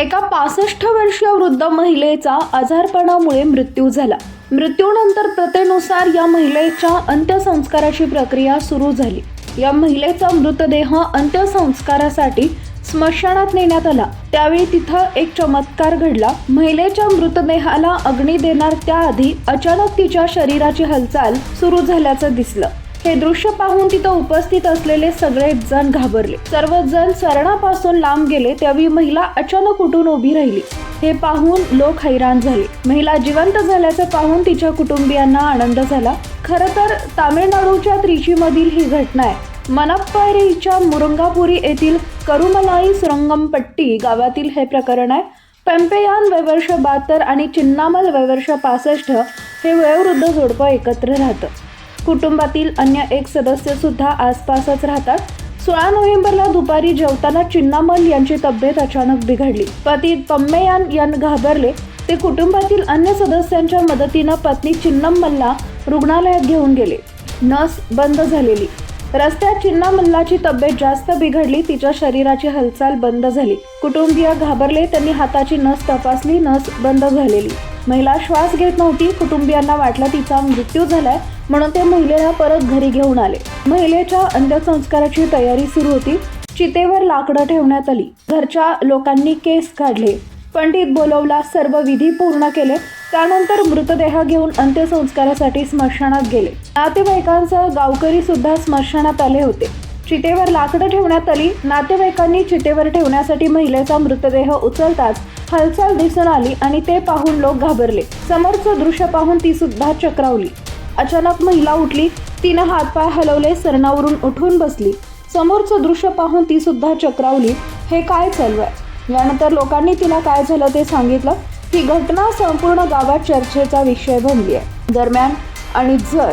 एका पासष्ट वर्षीय वृद्ध महिलेचा आजारपणामुळे मृत्यू झाला. मृत्यूनंतर प्रथेनुसार या महिलेच्या अंत्यसंस्काराची प्रक्रिया सुरू झाली. या महिलेचा मृतदेह अंत्यसंस्कारासाठी स्मशानात नेण्यात आला. त्यावेळी तिथं एक चमत्कार घडला. महिलेच्या मृतदेहाला अग्नी देणार त्याआधी अचानक तिच्या शरीराची हालचाल सुरू झाल्याचं दिसलं. हे दृश्य पाहून तिथं उपस्थित असलेले सगळेच जण घाबरले. सर्वच जण सरणापासून लांब गेले त्यावेळी महिला अचानक उठून उभी राहिली. हे पाहून लोक हैराण झाले. महिला जिवंत झाल्याचं पाहून तिच्या कुटुंबियांना आनंद झाला. खरं तर तामिळनाडूच्या त्रिचीमधील ही घटना आहे. मनप्पायरीच्या मुरुंगापुरी येथील करुमलाई सुरंगमपट्टी गावातील हे प्रकरण आहे. पेम्पेयान वयवर्ष बहात्तर आणि चिन्नामल वयवर्ष पासष्ट हे वयोवृद्ध जोडपं एकत्र राहतं. कुटुंबातील अन्य एक सदस्य सुद्धा आसपासच राहतात. सोळा नोव्हेंबरला दुपारी जेवताना चिन्नामल यांची तब्येत अचानक बिघडली. पती पम्मेयान यान घाबरले. ते कुटुंबातील अन्य सदस्यांच्या मदतीनं पत्नी चिन्नमल्ला रुग्णालयात घेऊन गेले. नस बंद झालेली. रस्त्यात चिन्नामल्लाची तब्येत जास्त बिघडली. तिच्या शरीराची हालचाल बंद झाली. कुटुंबीय घाबरले. त्यांनी हाताची नस तपासली. नस बंद झालेली. महिला श्वास घेत नव्हती कुटुंबियांना वाटलं तिचा मृत्यू झालाय म्हणून ते महिलेला परत घरी घेऊन आले. महिलेच्या अंत्यसंस्काराची तयारी सुरू होती. चितेवर लाकडं ठेवण्यात आली. घरच्या लोकांनी केस काढले. पंडित बोलवला सर्व विधी पूर्ण केले. त्यानंतर मृतदेह घेऊन अंत्यसंस्कारासाठी स्मशानात गेले. नातेवाईकांसह गावकरी सुद्धा स्मशानात आले होते. चितेवर लाकडं ठेवण्यात आली. नातेवाईकांनी चितेवर ठेवण्यासाठी महिलेचा मृतदेह उचलताच हालचाल दिसून आली आणि ते पाहून लोक घाबरले. समोरचं दृश्य पाहून ती सुद्धा चक्रावली. अचानक महिला उठली. तिनं हातपाय हलवले सरणावरून उठून बसली. समोरचं दृश्य पाहून ती सुद्धा चक्रावली. हे काय चालू आहे? यानंतर लोकांनी तिला काय झालं ते सांगितलं. ही घटना संपूर्ण गावात चर्चेचा विषय बनली आहे. दरम्यान आणि जर